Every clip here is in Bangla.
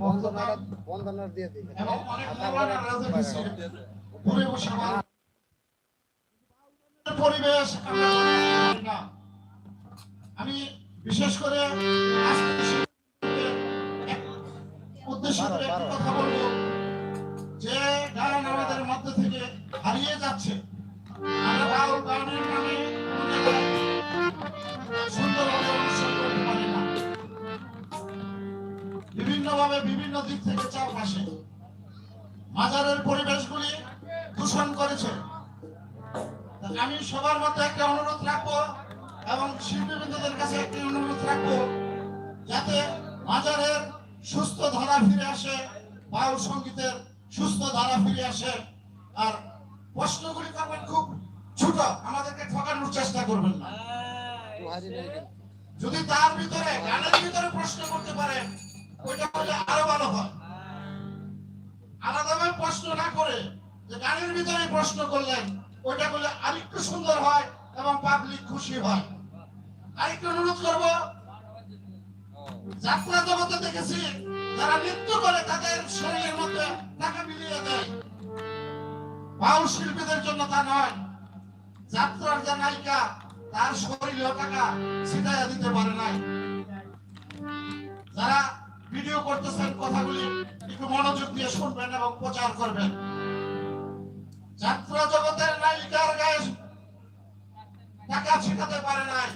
বন্ধনাটা- দিয়ে বসে আমার পরিবেশ। আমি বিশেষ করে উদ্দেশ্য করে কথা বলব। যে গান আমাদের মধ্যে থেকে হারিয়ে যাচ্ছে বিভিন্নভাবে বিভিন্ন দিক থেকে চাপ আসে মাজারের পরিবেশগুলি দূষণ করেছে। আমি সবার মধ্যে একটা অনুরোধ রাখব এবং শিল্পীবৃন্দদের কাছে একটি অনুরোধ রাখব যাতে মাজারের সুস্থ ধারা ফিরে আসে বাউল সঙ্গীতের সুস্থ ধারা ফিরে আসে। আর প্রশ্নগুলি করবেন খুব ছোট, আমাদেরকে ঠকানোর চেষ্টা করবেন না। যদি তার ভিতরে, গানের ভিতরে প্রশ্ন করতে পারে ওইটা হলে আরও ভালো হয়। আলাদাভাবে প্রশ্ন না করে যে গানের ভিতরে প্রশ্ন করলেন, ওইটা করলে আরেকটু সুন্দর হয় এবং পাবলিক খুশি হয়। আরেকটু অনুরোধ করব, যাত্রা জগতে দেখেছি যারা নৃত্য করে তাদের শরীরের মধ্যে টাকা মিলিয়ে দেয়। বাউল শিল্পীদের জন্য তা নয়। যাত্রার যে নায়িকা, তার শরীরেও টাকা ছিটাইয়া দিতে পারে নাই। যারা ভিডিও করতেছেন কথাগুলি, একটু মনোযোগ দিয়ে শুনবেন এবং প্রচার করবেন। যাত্রা জগতের নায়িকার গায়ে টাকা ছিটাতে পারে নাই।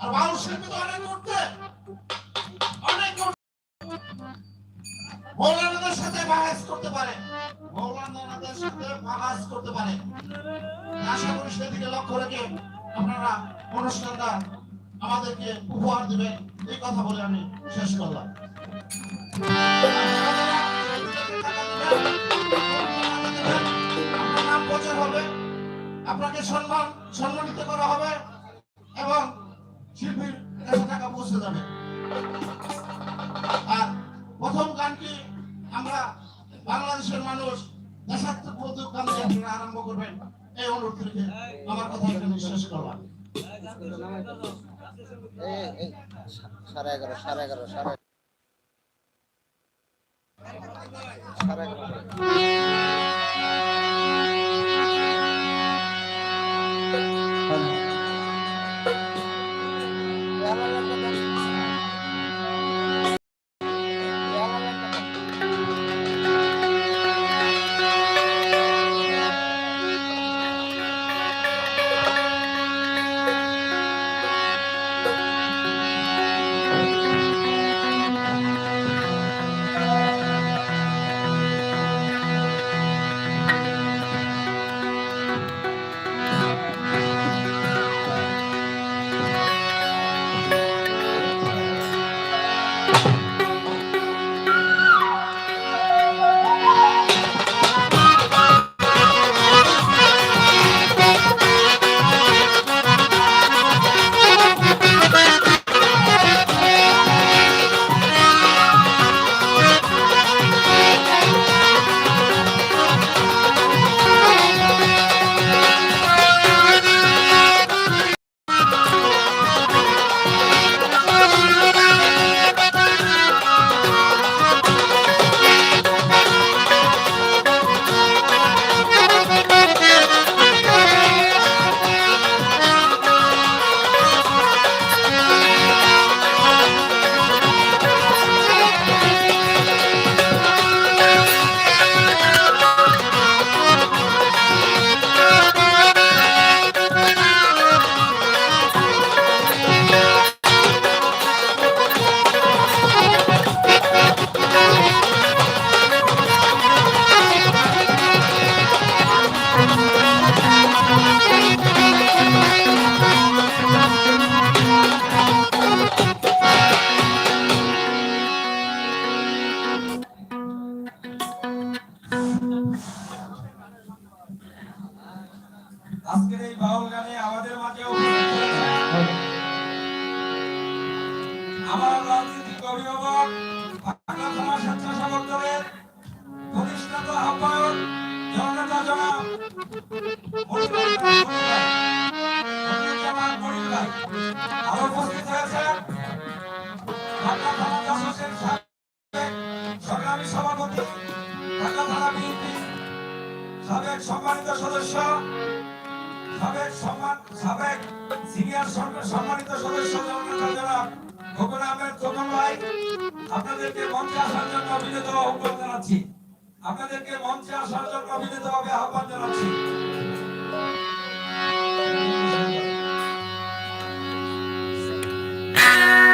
আর বাউল শিল্পী তো অনেক উঠতে অনেক মৌলানাদের সাথে বাহাস করতে পারে। মৌলানাদের সাথে বাহাস করতে পারে। আশা করি সেদিকে লক্ষ্য রেখে আপনারা অনুষ্ঠানটা আমাদেরকে উপহার দিবেন। এই কথা বলে আমি শেষ করলাম। হবে। আপনাকে সম্মান সম্মানিত করা হবে এবং শিল্পীর কাছে টাকা পৌঁছে যাবে। প্রথম গানটি আমরা বাংলাদেশের মানুষ দেশাত্মক দেশাত্মবোধক গান দিয়ে আরম্ভ করবেন। এই অনুরোধ থেকে আমার কথা এখানে শেষ করলাম। সাড়ে এগারো সাড়ে এগারো, সাড়ে সাড়ে এগারো। সম্মানিত সদস্য, সাবেক সম্মান, সাবেক সিনিয়র সম্মানিত সদস্য খোকন আহমেদ খোকন ভাই, আপনাদেরকে মঞ্চে আসার জন্য অভিনীত আহ্বান জানাচ্ছি আপনাদেরকে মঞ্চে আসার জন্য অভিনীত ভাবে আহ্বান জানাচ্ছি Ah!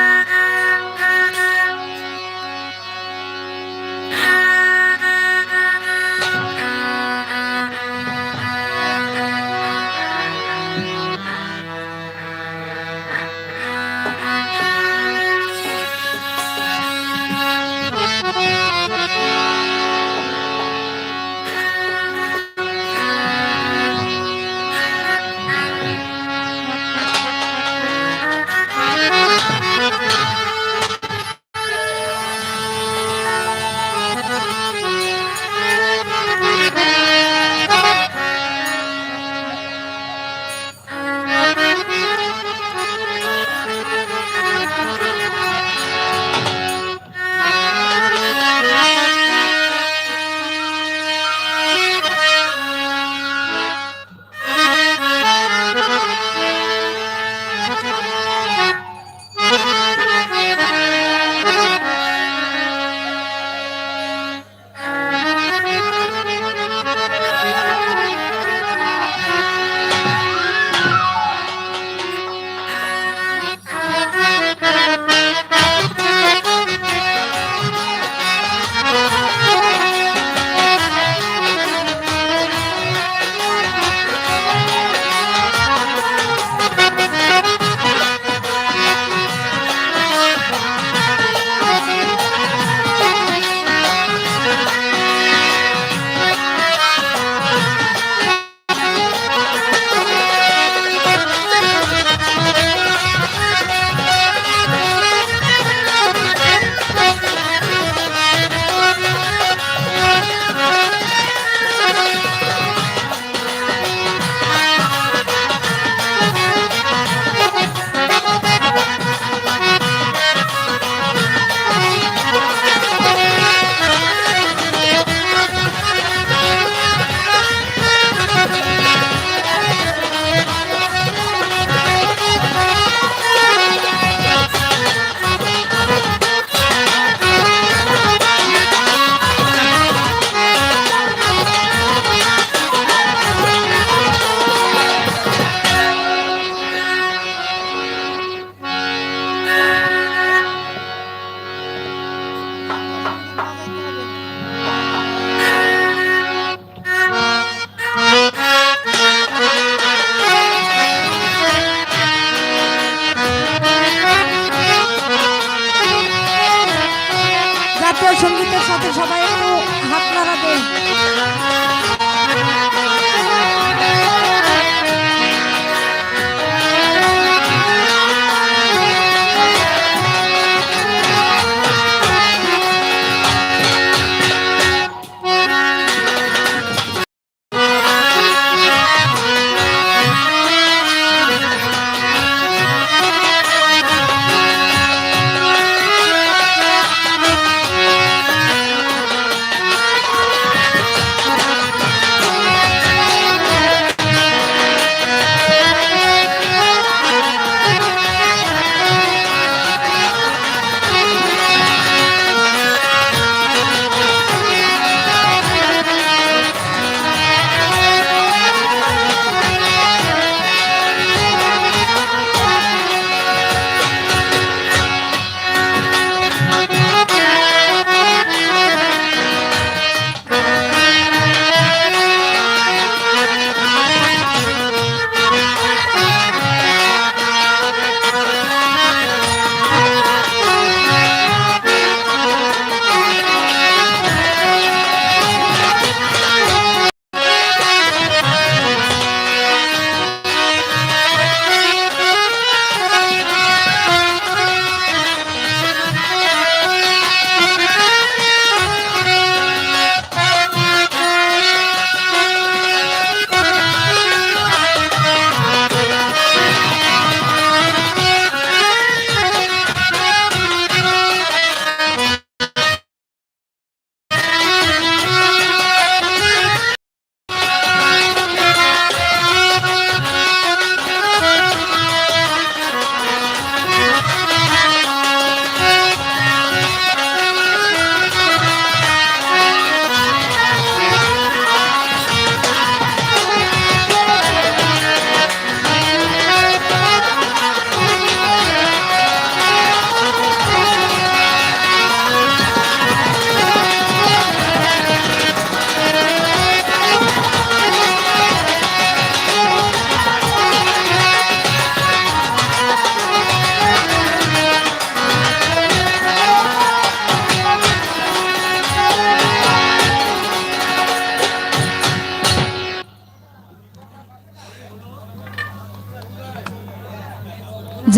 上班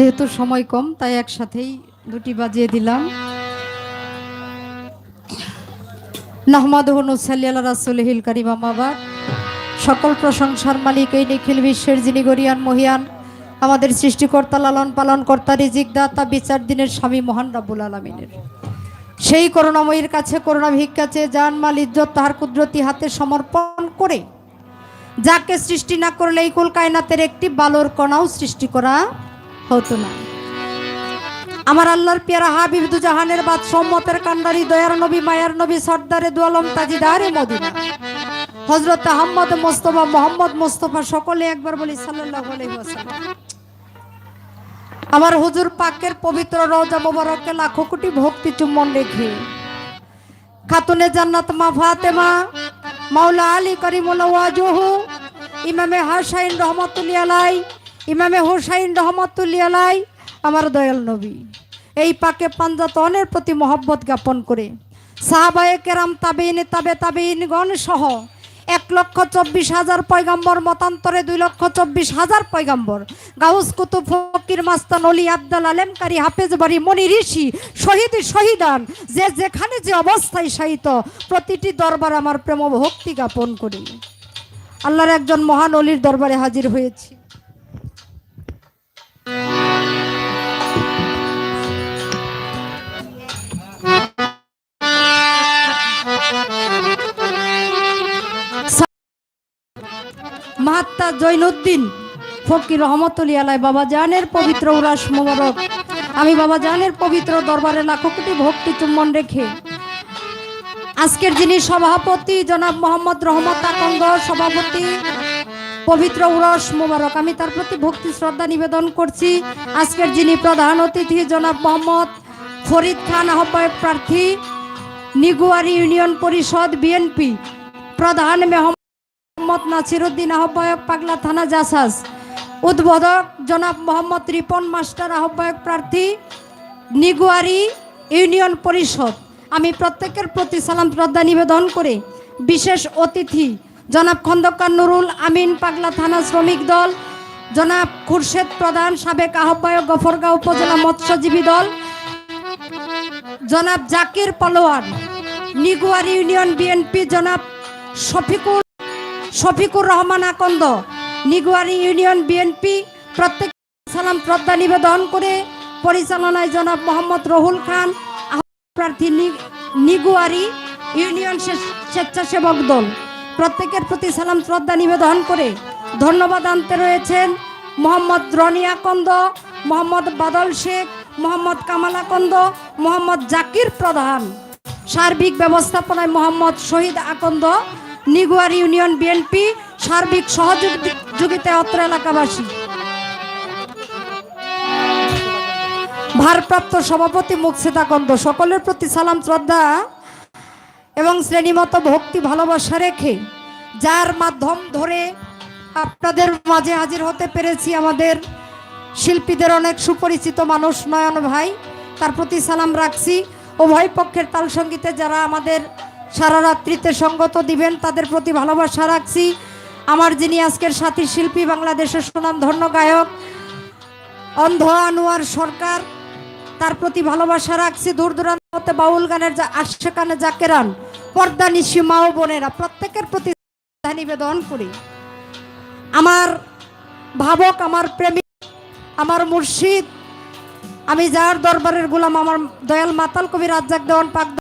যেহেতু সময় কম, তাই একসাথেই দুটি বাজিয়ে দিলাম। নহমদ হুনুসাল্লাহ রাসুলহিল কারিম আমাবাদ সকল প্রশংসার মালিক এই নিখিল বিশ্বের যিনি গরিয়ান, মহিয়ান, আমাদের সৃষ্টিকর্তা, লালন পালন কর্তা, রিজিক দাতা, বিচার দিনের স্বামী, মহান রাবুল আলমিনের। সেই করুণাময়ীর কাছে করুণা ভিক্ষা চেয়ে জান মাল, ইজ্জত, তাহার কুদরতি হাতে সমর্পণ করে, যাকে সৃষ্টি না করলে এই কুল কায়নাতের একটি বালর কণাও সৃষ্টি করা হতো না। আমার আল্লাহর পেয়ারা হাবিবদু জাহানের বাদ সম্মতের কান্ডারি, দয়ার নবী, মায়ার নবী, সর্দারে দুয়ালম, তাজিদারে মদিনা। হজরত আহম্মদ মোস্তফা, মোহাম্মদ মোস্তফা সকলে একবার বলি ওয়াসাল্লাম। আমার হুজুর পাকের পবিত্র রওজা মোবারকে লাখো কোটি ভক্তি চুম্বন রেখে, খাতুনে জান্নাত মা ফাতেমা, মাওলা আলী করিমুল্লাহ ওয়াজুহু, ইমামে হাসাইন রহমতুল্লাহ ইমামে হুসাইন রহমতুল্লাহ আলাই আমার দয়াল নবী। এই পাকে পাঞ্জাতনের প্রতি মহব্বত জ্ঞাপন করে সাহাবায়ে কেরাম তাবেইন তাবে তাবেইন গণ সহ এক লক্ষ চব্বিশ হাজার পয়গাম্বর, মতান্তরে দুই লক্ষ চব্বিশ হাজার পয়গাম্বর, গাউস কুতুব ফকির মাস্তান অলি আব্দাল আলেমকারী হাফেজ বাড়ি মনি ঋষি, শহীদ শহীদান, যে যেখানে যে অবস্থায় শায়িত, প্রতিটি দরবার আমার প্রেম ভক্তি জ্ঞাপন করি। আল্লাহর একজন মহান অলির দরবারে হাজির হয়েছি। জৈনুদ্দিন ফকির রহমতুল্লি আলাই, বাবা জানের পবিত্র উরাস মোবারক। আমি বাবা জানের পবিত্র দরবারে লাখো কোটি ভক্তি চুম্বন রেখে আজকের যিনি সভাপতি, জনাব মোহাম্মদ রহমত আকন্দ সভাপতি, পবিত্র উরস মোবারক, আমি তার প্রতি ভক্তি শ্রদ্ধা নিবেদন করছি। আজকের যিনি প্রধান অতিথি, জনাব মোহাম্মদ ফরিদ খান আহ্বায়ক প্রার্থী, নিগুয়ারি ইউনিয়ন পরিষদ বিএনপি, প্রধান মেহমান মোহাম্মদ নাসিরুদ্দিন আহ্বায়ক, পাগলা থানা জাসাস। উদ্বোধক জনাব মোহাম্মদ রিপন মাস্টার আহ্বায়ক প্রার্থী, নিগুয়ারি ইউনিয়ন পরিষদ। আমি প্রত্যেকের প্রতি সালাম শ্রদ্ধা নিবেদন করে বিশেষ অতিথি, জনাব খন্দকার নুরুল আমিন, পাগলা থানা শ্রমিক দল, জনাব খুরশেদ প্রধান, সাবেক আহ্বায়ক গফরগাঁও উপজেলা মৎস্যজীবী দল, জনাব জাকির পালোয়ান, নিগুয়ারি ইউনিয়ন বিএনপি জনাব শফিকুল শফিকুর রহমান আকন্দ। নিগুয়ারি ইউনিয়ন বিএনপি প্রত্যেক সালাম শ্রদ্ধা নিবেদন করে পরিচালনায় জনাব মোহাম্মদ রহুল খান প্রার্থী নিগুয়ারি ইউনিয়ন স্বেচ্ছাসেবক দল। প্রত্যেকের প্রতি সালাম শ্রদ্ধা নিবেদন করে ধন্যবাদ আনতে রয়েছেন মোহাম্মদ রনি আকন্দ, মোহাম্মদ বাদল শেখ, মোহাম্মদ কামাল আকন্দ, মোহাম্মদ জাকির প্রধান। সার্বিক ব্যবস্থাপনায় মোহাম্মদ শহীদ আকন্দ নিগুয়ার ইউনিয়ন বিএনপি সার্বিক সহযোগিতা অত্র এলাকাবাসী। ভারপ্রাপ্ত সভাপতি মুকসেদ আকন্দ সকলের প্রতি সালাম, শ্রদ্ধা এবং শ্রেণীমতো ভক্তি ভালোবাসা রেখে যার মাধ্যম ধরে আপনাদের মাঝে হাজির হতে পেরেছি আমাদের শিল্পীদের অনেক সুপরিচিত মানুষ নয়ন ভাই। তার প্রতি সালাম রাখছি। উভয় পক্ষের তাল সঙ্গীতে যারা আমাদের সারা রাত্রিতে সঙ্গত দিবেন, তাদের প্রতি ভালোবাসা রাখছি। আমার যিনি আজকের সাথী শিল্পী, বাংলাদেশের সুনাম ধন্য গায়ক, অন্ধ আনোয়ার সরকার, তার প্রতি ভালোবাসা রাখছি। দূর দূরান্তে বাউল গানের যা আশেকানে জাকেরান, পর্দা নিশি মা ও বোনেরা, প্রত্যেকের প্রতি নিবেদন করি। আমার ভাবক, আমার প্রেমিক, আমার মুর্শিদ, আমি যার দরবারের গুলাম, আমার দয়াল মাতাল কবি রাজ্জাক দেওয়ান, পাক